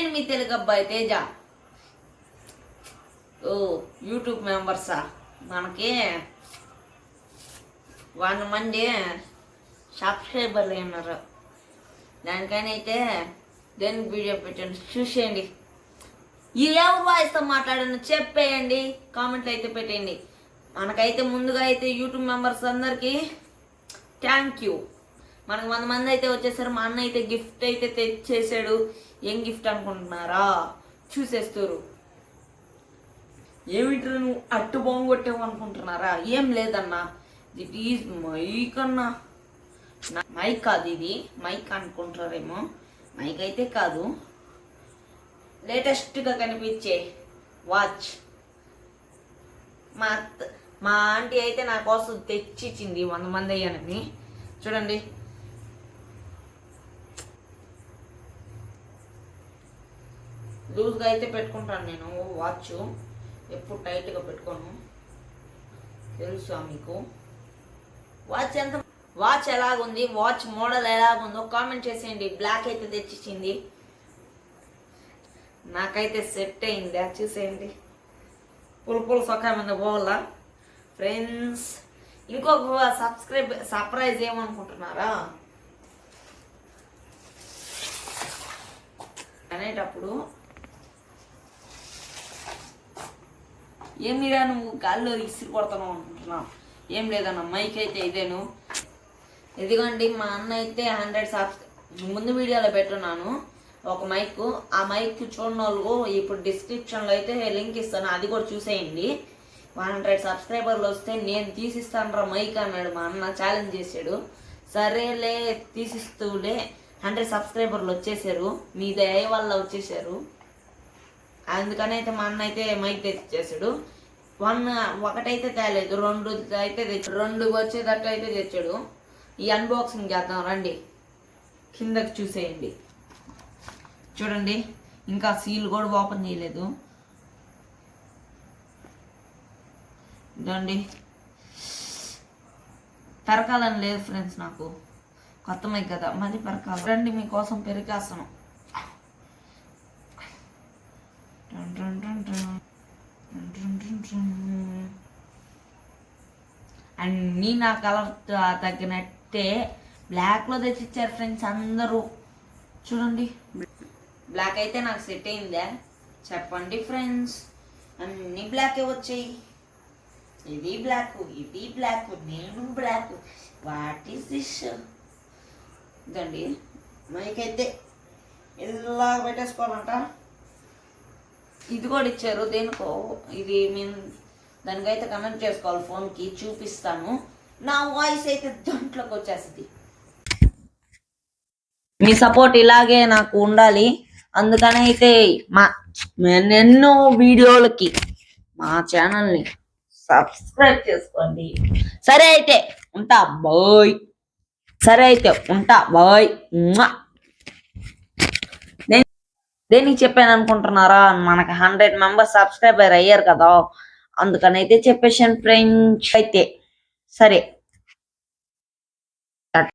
నేను మీ తెలుగు అబ్బాయి తేజ. ఓ యూట్యూబ్ మెంబర్సా? మనకి వంద మంది సబ్స్క్రైబర్లు ఉన్నారు దానికని అయితే దేని వీడియో పెట్టండి? చూసేయండి. ఈ ఎవరు వాయిస్తో మాట్లాడాను? చెప్పేయండి. కామెంట్లు అయితే పెట్టండి మనకైతే ముందుగా అయితే యూట్యూబ్ మెంబర్స్ అందరికీ థ్యాంక్ యూ. మనకు వంద మంది అయితే వచ్చేసారు మా అన్న అయితే గిఫ్ట్ అయితే తెచ్చేసాడు. ఏం గిఫ్ట్ అనుకుంటున్నారా? చూసేస్తారు ఏమిటి నువ్వు అట్టు బాంబు కొట్టావు అనుకుంటున్నారా? ఏం లేదన్నా. దిట్ ఈజ్ మైక్ అన్నా. మైక్ కాదు ఇది. మైక్ అనుకుంటారేమో మైక్ అయితే కాదు. లేటెస్ట్గా కనిపించే వాచ్ మా అత్త- మా ఆంటీ అయితే నా కోసం తెచ్చిచ్చింది వంద మంది అయ్యానని చూడండి. లూజ్గా అయితే పెట్టుకుంటాను నేను వాచ్ ఎప్పుడు టైట్గా పెట్టుకోను. తెలుసా మీకు? వాచ్ ఎంత వాచ్ ఎలాగుంది? వాచ్ మోడల్ ఎలాగుందో కామెంట్ చేసేయండి. బ్లాక్ అయితే తెచ్చిచ్చింది నాకైతే సెట్ అయింది. అది చూసేయండి. పులుపులు పుల్ సొక్కా మీద పోవాలా? ఫ్రెండ్స్ ఇంకొక సబ్స్క్రైబ్ సర్ప్రైజ్ ఏమనుకుంటున్నారా? అనేటప్పుడు ఏమిరా నువ్వు గాల్లో ఇసిరి కొడతాను అనుకుంటున్నావు ఏం లేదన్న మైక్ అయితే ఇదేను. ఇదిగోండి మా అన్న అయితే హండ్రెడ్ సబ్స్ ముందు వీడియోలో పెట్టున్నాను ఒక మైక్. ఆ మైక్ చూడని వాళ్ళు ఇప్పుడు డిస్క్రిప్షన్లో అయితే లింక్ ఇస్తాను అది కూడా చూసేయండి. వన్ హండ్రెడ్ సబ్స్క్రైబర్లు వస్తే నేను తీసిస్తాను రా మైక్ అన్నాడు మా అన్న ఛాలెంజ్ చేశాడు. సరేలే తీసిస్తూలే. హండ్రెడ్ సబ్స్క్రైబర్లు వచ్చేసారు మీ దయ వల్ల వచ్చేసారు అందుకని అయితే మా అన్న అయితే మైక్ తెచ్చేసాడు వన్ ఒకటైతే తేలేదు రెండు అయితే తెచ్చాడు. రెండు వచ్చేటట్టు అయితే తెచ్చాడు. ఈ అన్బాక్సింగ్ చేద్దాం రండి. కిందకి చూసేయండి. చూడండి ఇంకా సీల్ కూడా ఓపెన్ చేయలేదు. ఇదండి. పెరకాలని లేదు ఫ్రెండ్స్ నాకు. కొత్త మైక్ కదా మళ్ళీ పెరకాలి. రండి మీకోసం పెరిగేస్తాను అన్నీ నా కలర్ తగ్గినట్టే బ్లాక్లో తెచ్చిచ్చారు ఫ్రెండ్స్ అందరూ చూడండి బ్లాక్ అయితే నాకు సెట్ అయిందా చెప్పండి ఫ్రెండ్స్ అన్ని బ్లాకే వచ్చాయి ఇది బ్లాక్ ఇది బ్లాక్ నేను బ్లాక్ వాట్ ఈస్ దిస్ ఇదండి మైకైతే ఇలా పెట్టేసుకోవాలంట ఇది కూడా ఇచ్చారు దేనికో? ఇది మేము దానికైతే కనెక్ట్ చేసుకోవాలి ఫోన్కి చూపిస్తాను. నా వాయిస్ అయితే దాంట్లోకి వచ్చేస్తుంది. మీ సపోర్ట్ ఇలాగే నాకు ఉండాలి. అందుకని అయితే మా నేను ఎన్నో వీడియోలకి మా ఛానల్ని సబ్స్క్రైబ్ చేసుకోండి. సరే అయితే ఉంటా బాయ్. సరే అయితే ఉంటా బాయ్. దేనికి చెప్పాను అనుకుంటున్నారా? మనకి హండ్రెడ్ మెంబర్స్ సబ్స్క్రైబర్ అయ్యారు కదా. అందుకనైతే చెప్పేసాను ఫ్రెండ్స్. అయితే సరే.